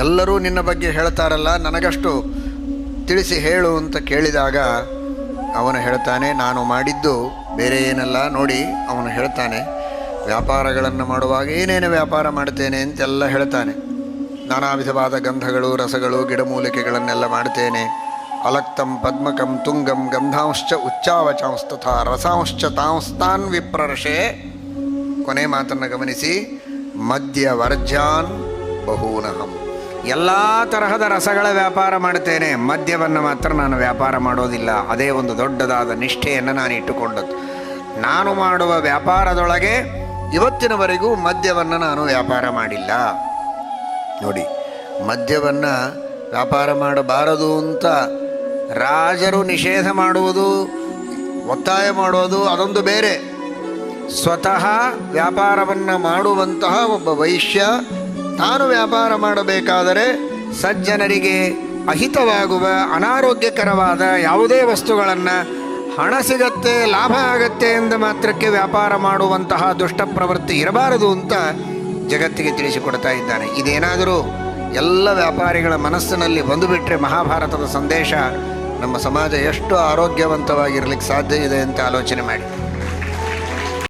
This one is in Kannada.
ಎಲ್ಲರೂ ನಿನ್ನ ಬಗ್ಗೆ ಹೇಳ್ತಾರಲ್ಲ, ನನಗಷ್ಟು ತಿಳಿಸಿ ಹೇಳು ಅಂತ ಕೇಳಿದಾಗ ಅವನು ಹೇಳ್ತಾನೆ, ನಾನು ಮಾಡಿದ್ದು ಬೇರೆ ಏನಲ್ಲ, ನೋಡಿ, ಅವನು ಹೇಳ್ತಾನೆ. ವ್ಯಾಪಾರಗಳನ್ನು ಮಾಡುವಾಗ ಏನೇನು ವ್ಯಾಪಾರ ಮಾಡ್ತೇನೆ ಅಂತೆಲ್ಲ ಹೇಳ್ತಾನೆ. ನಾನಾ ವಿಧವಾದ ಗಂಧಗಳು, ರಸಗಳು, ಗಿಡಮೂಲಿಕೆಗಳನ್ನೆಲ್ಲ ಮಾಡ್ತೇನೆ. ಅಲಕ್ತಂ ಪದ್ಮಕಂ ತುಂಗಂ ಗಂಧಾಂಶ್ಚ ಉಚ್ಚಾವಚಾಂಸ್ತಥಾ ರಸಾಂಶ್ಚ ತಾಂಸ್ತಾನ್ ವಿಪ್ರರ್ಷೆ. ಕೊನೆ ಮಾತನ್ನು ಗಮನಿಸಿ ಮಧ್ಯ ವರ್ಜಾನ್ ಬಹೂನಹಂ. ಎಲ್ಲ ತರಹದ ರಸಗಳ ವ್ಯಾಪಾರ ಮಾಡುತ್ತೇನೆ. ಮದ್ಯವನ್ನು ಮಾತ್ರ ನಾನು ವ್ಯಾಪಾರ ಮಾಡೋದಿಲ್ಲ. ಅದೇ ಒಂದು ದೊಡ್ಡದಾದ ನಿಷ್ಠೆಯನ್ನು ನಾನು ಇಟ್ಟುಕೊಂಡದ್ದು. ನಾನು ಮಾಡುವ ವ್ಯಾಪಾರದೊಳಗೆ ಇವತ್ತಿನವರೆಗೂ ಮದ್ಯವನ್ನು ನಾನು ವ್ಯಾಪಾರ ಮಾಡಿಲ್ಲ. ನೋಡಿ, ಮದ್ಯವನ್ನು ವ್ಯಾಪಾರ ಮಾಡಬಾರದು ಅಂತ ರಾಜರು ನಿಷೇಧ ಮಾಡುವುದು, ಒತ್ತಾಯ ಮಾಡುವುದು ಅದೊಂದು ಬೇರೆ. ಸ್ವತಃ ವ್ಯಾಪಾರವನ್ನು ಮಾಡುವಂತಹ ಒಬ್ಬ ವೈಶ್ಯ ತಾನು ವ್ಯಾಪಾರ ಮಾಡಬೇಕಾದರೆ ಸಜ್ಜನರಿಗೆ ಅಹಿತವಾಗುವ, ಅನಾರೋಗ್ಯಕರವಾದ ಯಾವುದೇ ವಸ್ತುಗಳನ್ನು ಹಣ ಸಿಗತ್ತೆ ಲಾಭ ಆಗತ್ತೆ ಎಂದ ಮಾತ್ರಕ್ಕೆ ವ್ಯಾಪಾರ ಮಾಡುವಂತಹ ದುಷ್ಟ ಪ್ರವೃತ್ತಿ ಇರಬಾರದು ಅಂತ ಜಗತ್ತಿಗೆ ತಿಳಿಸಿಕೊಡ್ತಾ ಇದ್ದಾನೆ. ಇದೇನಾದರೂ ಎಲ್ಲ ವ್ಯಾಪಾರಿಗಳ ಮನಸ್ಸಿನಲ್ಲಿ ಬಂದುಬಿಟ್ರೆ ಮಹಾಭಾರತದ ಸಂದೇಶ ನಮ್ಮ ಸಮಾಜ ಎಷ್ಟು ಆರೋಗ್ಯವಂತವಾಗಿರಲಿಕ್ಕೆ ಸಾಧ್ಯ ಇದೆ ಅಂತ ಆಲೋಚನೆ ಮಾಡಿ.